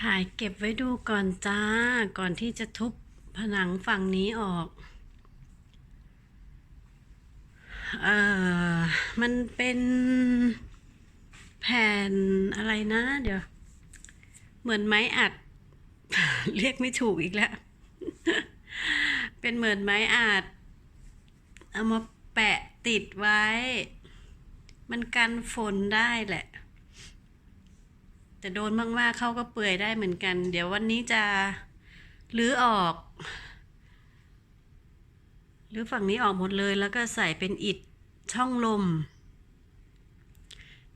ถ่ายเก็บไว้ดูก่อนจ้า ก่อนที่จะทุบผนังฝั่งนี้ออก เอ่อ มันเป็นแผ่นอะไรนะ เดี๋ยว เหมือนไม้อัด เรียกไม่ถูกอีกแล้ว เป็นเหมือนไม้อัด เอามาแปะติดไว้ มันกันฝนได้แหละ แต่โดนมากๆเข้าก็เปื่อยได้เหมือนกัน เดี๋ยววันนี้จะรื้อออกรื้อฝั่งนี้ออกหมดเลยแล้วก็ใส่เป็นอิฐช่องลม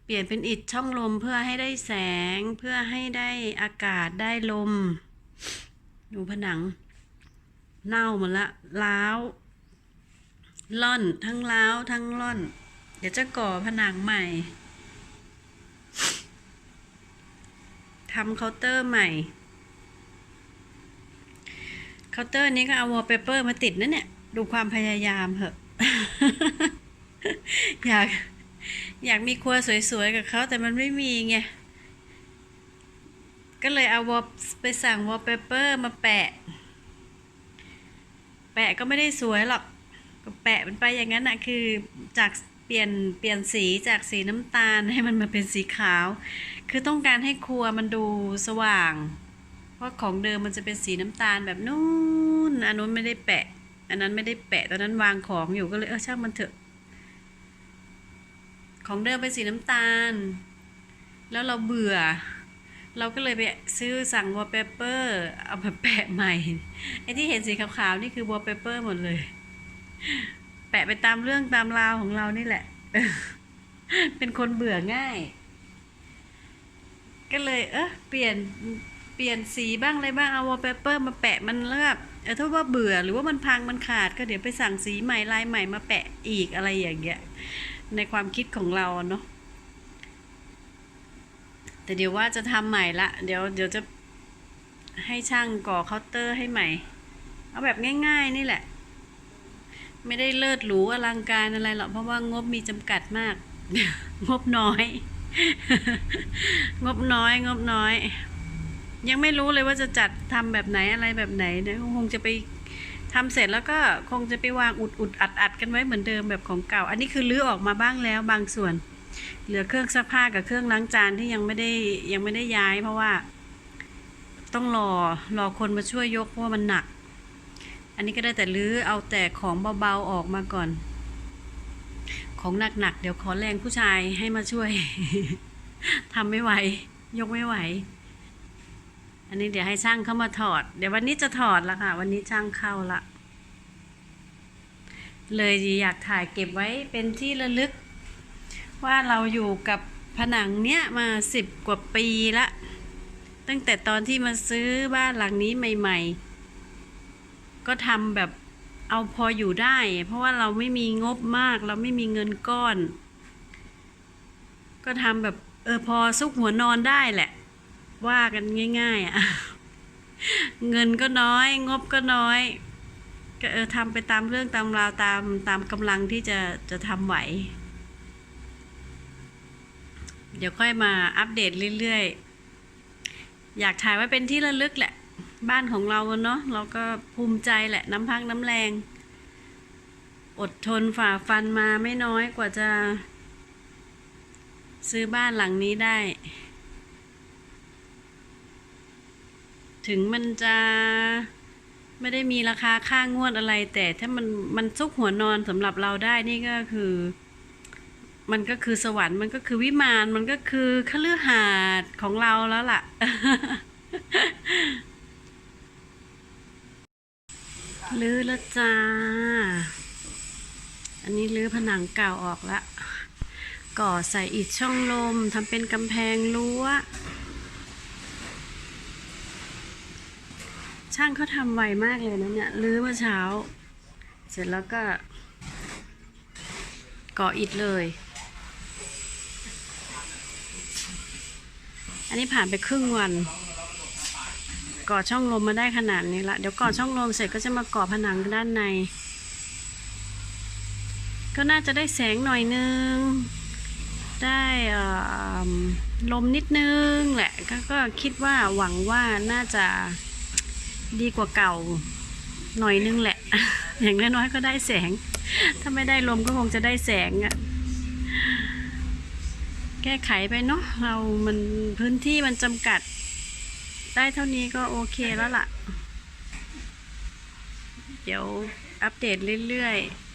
เปลี่ยนเป็นอิฐช่องลมเพื่อให้ได้แสงเพื่อให้ได้อากาศได้ลม ดูผนัง เน่าหมดละล้าวล่อนทั้งล้าวทั้งล่อน เดี๋ยวจะก่อผนังใหม่ ทำเคาน์เตอร์ใหม่เคาน์เตอร์นี้ก็เอาวอลเปเปอร์มาติดนะเนี่ย ดูความพยายามเหอะ อยาก อยากมีครัวสวยๆ กับเขาแต่มันไม่มีไง ก็เลยเอาวอลไปสั่งวอลเปเปอร์มาแปะ แปะก็ไม่ได้สวยหรอกก็แปะมันไปอย่างนั้นนะคือจาก ปลี่ยนเปลี่ยนสีจากสีน้ำตาลให้มันมาเป็นสีขาว คือต้องการให้ครัวมันดูสว่าง เพราะของเดิมมันจะเป็นสีน้ำตาลแบบนู้นอันนู้นไม่ได้แปะ อันนั้นไม่ได้แปะตอนนั้นวางของอยู่ก็เลยเออช่างมันเถอะ ของเดิมเป็นสีน้ำตาล แล้วเราเบื่อ เราก็เลยไปซื้อสั่งวอลเปเปอร์เอามาแปะใหม่ไอ้ที่เห็นสีขาวๆนี่คือวอลเปเปอร์หมดเลย แปะไปตามเรื่องตามราวของเรานี่แหละ เป็นคนเบื่อง่าย ก็เลย เออเปลี่ยนเปลี่ยนสีบ้างอะไรบ้างเอาวอลเปเปอร์มาแปะมันแล้วแบบเออถ้าว่าเบื่อหรือว่ามันพังมันขาดก็เดี๋ยวไปสั่งสีใหม่ลายใหม่มาแปะอีกอะไรอย่างเงี้ยในความคิดของเราเนาะแต่เดี๋ยวว่าจะทำใหม่ละ เดี๋ยวเดี๋ยวจะให้ช่างก่อเคาน์เตอร์ให้ใหม่ เอาแบบง่าย ๆ นี่แหละ ไม่ได้เลิศหรูอลังการอะไรหรอกเพราะว่างบมีจำกัดมาก งบน้อย งบน้อย งบน้อย ยังไม่รู้เลยว่าจะจัดทำแบบไหนอะไรแบบไหนเดี๋ยวคงจะไปทำเสร็จแล้วก็คงจะไปวางอุดอุดอัดอัดกันไว้เหมือนเดิมแบบของเก่า อันนี้คือรื้อออกมาบ้างแล้วบางส่วน เหลือเครื่องซักผ้ากับเครื่องล้างจานที่ยังไม่ได้ยังไม่ได้ย้าย เพราะว่า ต้องรอรอคนมาช่วยยกเพราะว่ามันหนัก อันนี้ก็ได้แต่รื้อเอาแต่ของเบาๆออกมาก่อน ของหนักๆเดี๋ยวขอแรงผู้ชายให้มาช่วยทำไม่ไหว ยกไม่ไหว อันนี้เดี๋ยวให้ช่างเข้ามาถอด เดี๋ยววันนี้จะถอดละค่ะ วันนี้ช่างเข้าละเลยอยากถ่ายเก็บไว้เป็นที่ระลึก ว่าเราอยู่กับผนังเนี้ยมาสิบกว่าปีละ ตั้งแต่ตอนที่มาซื้อบ้านหลังนี้ใหม่ ๆ ก็ทำแบบเอาพออยู่ได้ เพราะว่าเราไม่มีงบมาก เราไม่มีเงินก้อน ก็ทำแบบเออพอซุกหัวนอนได้แหละ ว่ากันง่ายๆอะ่ะเงินก็น้อย งบก็น้อย ก็เออทำไปตามเรื่องตามราวตามตามกำลังที่จะจะทำไหว เดี๋ยวค่อยมาอัปเดตเรื่อยๆ อยากถ่ายไว้เป็นที่ระลึกแหละ บ้านของเราเนาะเราก็ภูมิใจแหละน้ำพักน้ำแรง อดทนฝ่าฟันมาไม่น้อยกว่าจะ ซื้อบ้านหลังนี้ได้ ถึงมันจะไม่ได้มีราคาค่างวดอะไร แต่ถ้ามันมันซุกหัวนอนสำหรับเราได้นี่ก็คือ มันก็คือสวรรค์มันก็คือวิมานมันก็คือคฤหาสน์ของเราแล้วล่ะ ลื้อแล้วจ้า อันนี้ลื้อผนังเก่าออกละ ก่อใส่อิฐช่องลมทำเป็นกำแพงรั้ว ช่างเขาทำไวมากเลยนะเนี่ยลื้อเมื่อเช้า เสร็จแล้วก็ ก่ออิฐเลย อันนี้ผ่านไปครึ่งวัน ก่อช่องลมมาได้ขนาดนี้ละเดี๋ยวก่อช่องลมเสร็จก็จะมาก่อผนังด้านใน ก็น่าจะได้แสงหน่อยนึง ได้ลมนิดนึงแหละก็ก็คิดว่าหวังว่าน่าจะดีกว่าเก่าหน่อยนึงแหละ อย่างน้อยๆก็ได้แสง ถ้าไม่ได้ลมก็คงจะได้แสงอะแก้ไขไปเนาะเรามันพื้นที่มันจำกัด ได้เท่านี้ก็โอเคแล้วล่ะ เดี๋ยวอัปเดตเรื่อยๆ